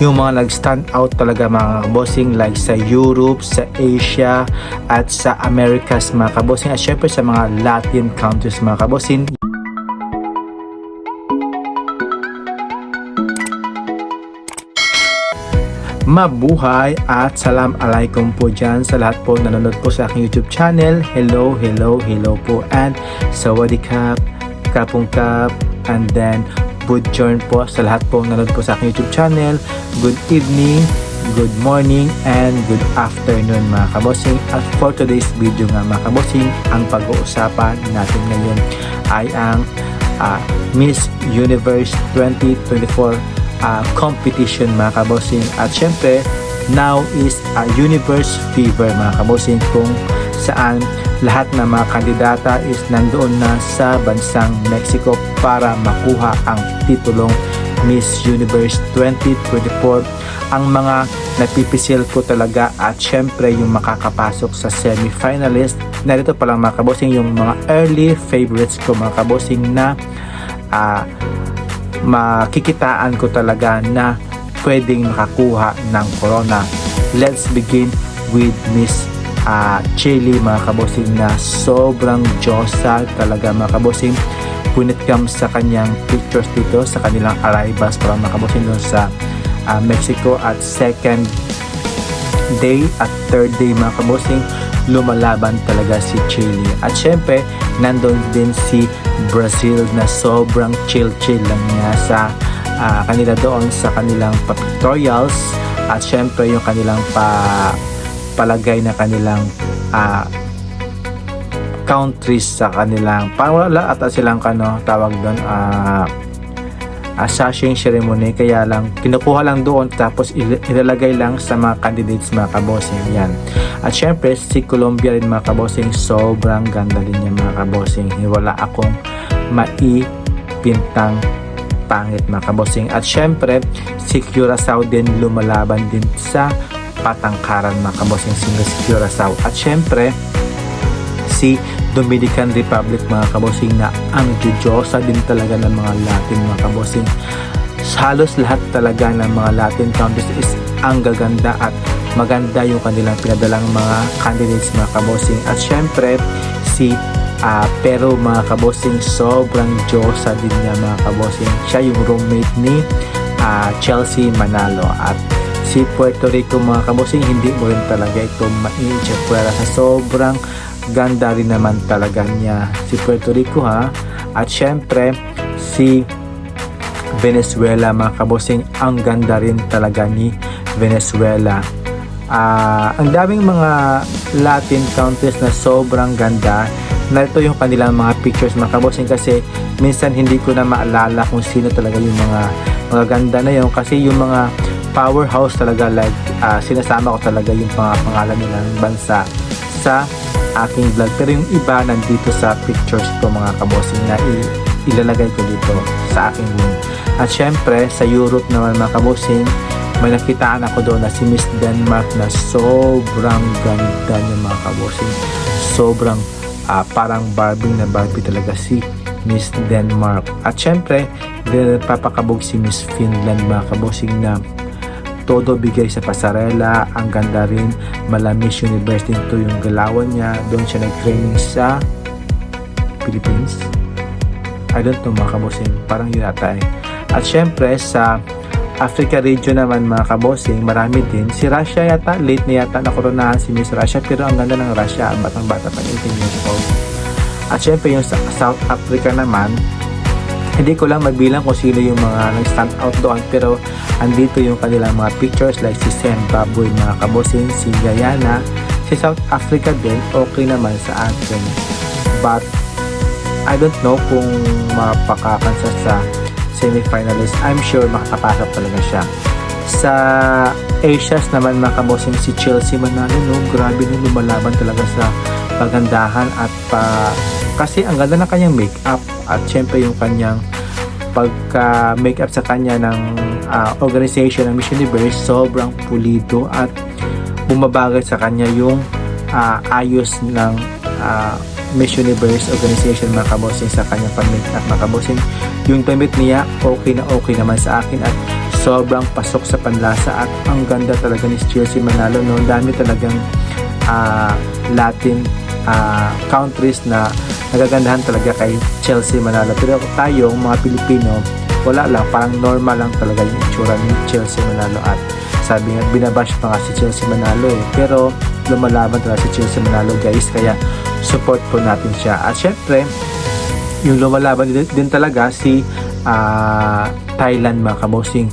yung mga nag-stand out talaga mga kabossing like sa Europe, sa Asia at sa Americas mga kabossing at syempre sa mga Latin countries mga kabossing Mabuhay at salam alaikum po dyan sa lahat po nanonood po sa aking YouTube channel. Hello, hello, hello po and sawadikap, kapong kap, and then good join po sa lahat po nanonood po sa aking YouTube channel. Good evening, good morning, and good afternoon mga kabosing. At for today's video nga mga kabosing, ang pag-uusapan natin ngayon ay ang ah, Miss Universe 2024 uh, competition mga kabosing at syempre now is a universe fever mga kabosing kung saan lahat ng mga kandidata is nandoon na sa bansang Mexico para makuha ang titulong Miss Universe 2024 ang mga napipisil ko talaga at syempre yung makakapasok sa semi-finalist. Narito pa lang mga kabosing yung mga early favorites ko mga kabosing na ah, makikitaan ko talaga na pwedeng makakuha ng corona. Let's begin with Miss uh, Chili mga kabosing na sobrang Diyosa talaga mga kabosing when it comes sa kanyang pictures dito sa kanilang arrivals para mga kabosing doon sa uh, Mexico at second day at third day mga kabosing lumalaban talaga si Chile. At syempre, nandun din si Brazil na sobrang chill-chill lang niya sa ah, kanila doon sa kanilang pa-pictorials at syempre yung kanilang pa palagay na kanilang ah, countries sa kanilang parang wala ata silang kano tawag doon uh, sashing ceremony. Kaya lang kinukuha lang doon tapos il- lang sa mga candidates mga kabosing yan. At syempre si Colombia rin mga kabosing sobrang ganda din niya mga kabosing wala akong maipintang pangit mga kabosing at syempre si Curacao din lumalaban din sa patangkaran mga kabosing si Miss Curacao at syempre si Dominican Republic mga kabosing na ang judyosa din talaga ng mga Latin mga kabosing halos lahat talaga ng mga Latin countries is ang gaganda at maganda yung kanilang pinadalang mga candidates mga kabosing at syempre si ah, pero mga kabosing sobrang Diyosa din niya mga kabosing siya yung roommate ni ah, Chelsea Manalo. At si Puerto Rico mga kabosing hindi mo rin talaga ito ma-check sa sobrang ganda rin naman talaga niya si Puerto Rico ha? At syempre si Venezuela mga kabosing ang ganda rin talaga ni Venezuela. Ah, ang daming mga Latin countries na sobrang ganda. Narito yung kanilang mga pictures mga kabosing kasi minsan hindi ko na maalala kung sino talaga yung mga mga ganda na yun. Kasi yung mga powerhouse talaga like ah, sinasama ko talaga yung mga pangalan nilang bansa sa aking vlog. Pero yung iba nandito sa pictures ko mga kabosing na ilalagay ko dito sa aking link. At syempre sa Europe naman mga kabosing may nakitaan ako doon na si Miss Denmark na sobrang ganda niya mga kabosing sobrang ah, parang Barbie na Barbie talaga si Miss Denmark. At syempre papakabog si Miss Finland mga kabosing na todo bigay sa pasarela. Ang ganda rin malamis university to yung galawan niya. Doon siya nag-training sa Philippines. I don't know mga kabosing parang yun ata eh. At syempre sa Africa region naman mga kabosing marami din. Si Russia yata late na yata nakoronahan si Miss Russia pero ang ganda ng Russia ang batang bata pa 18 years old. At syempre yung sa South Africa naman hindi ko lang mabilang kung sino yung mga nag-stand out doon pero andito yung kanilang mga pictures like si Zimbabwe mga kabosing si Guyana si South Africa din okay naman sa atin. But I don't know kung mapakakansa sa semi-finalist. I'm sure makakapasok talaga siya. Sa Asias naman mga kabosing si Chelsea Manalo no? Grabe no lumalaban talaga sa pagandahan at pa kasi ang ganda ng kanyang makeup at syempre yung kanyang pagka makeup sa kanya ng ah, organization ng Miss Universe sobrang pulido at bumabagay sa kanya yung ah, ayos ng ah, Miss Universe organization mga kabosing sa kanyang pag-makeup mga kabosing yung damit niya okay na okay naman sa akin at sobrang pasok sa panlasa at ang ganda talaga ni Chelsea Manalo no? Dami talagang ah, Latin ah, countries na nagagandahan talaga kay Chelsea Manalo. Pero tayong mga Pilipino wala lang. Parang normal lang talaga yung itsura ni Chelsea Manalo. At sabi nga binabash pa nga si Chelsea Manalo eh. Pero lumalaban talaga si Chelsea Manalo guys. Kaya support po natin siya. At syempre yung lumalaban din, din talaga si ah, Thailand mga kabosing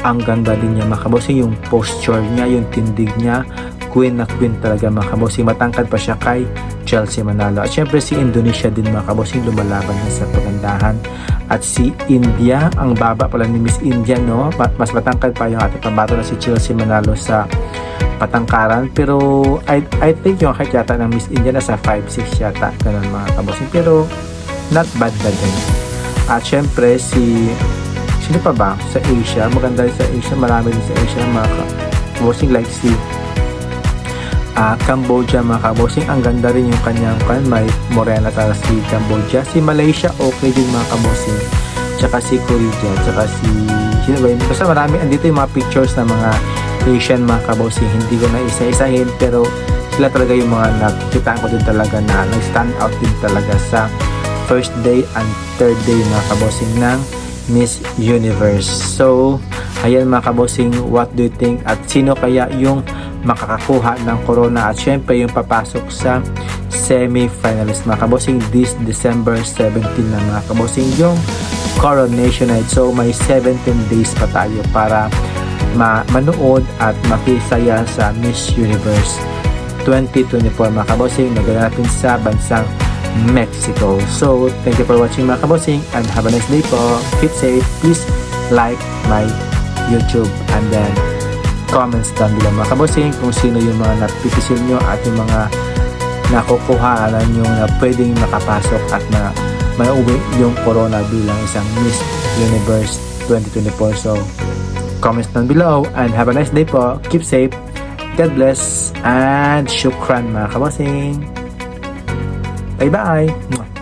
ang ganda din niya mga kabosing yung posture niya yung tindig niya queen na queen talaga mga kabosing matangkad pa siya kay Chelsea Manalo. At syempre si Indonesia din mga kabosing lumalaban na sa pagandahan at si India ang baba pala ni Miss India no? Ma- mas matangkad pa yung ating pambato na si Chelsea Manalo sa patangkaran. Pero I, I think yung height yata ng Miss India nasa 5'6 yata ganun mga kabosing pero not bad na din. At syempre si sino pa ba? Sa Asia. Maganda rin sa Asia. Marami din sa Asia mga kabosing like si ah, Cambodia mga kabosing ang ganda rin yung kanyang kan may morena talaga si Cambodia si Malaysia okay din mga kabosing tsaka si Korea tsaka si sino ba yun basta marami andito yung mga pictures ng mga Asian mga kabosing hindi ko na isa-isahin pero sila talaga yung mga nakita ko din talaga na nag-stand out din talaga sa first day and third day mga kabosing ng Miss Universe. So, ayan mga kabosing, what do you think? At sino kaya yung makakakuha ng corona? At syempre yung papasok sa semi-finalist mga kabosing this December 17 na mga kabosing yung coronation night. So, may 17 days pa tayo para ma manood at makisaya sa Miss Universe 2024 mga kabosing na natin sa bansang Mexico. So, thank you for watching mga kabosing and have a nice day po. Keep safe. Please like my YouTube and then comments down below mga kabosing kung sino yung mga napipisil nyo at yung mga nakukuhaan nyo na pwedeng makapasok at na mauwi yung corona bilang isang Miss Universe 2024. So, comments down below and have a nice day po. Keep safe. God bless and shukran mga kabosing. Bye-bye!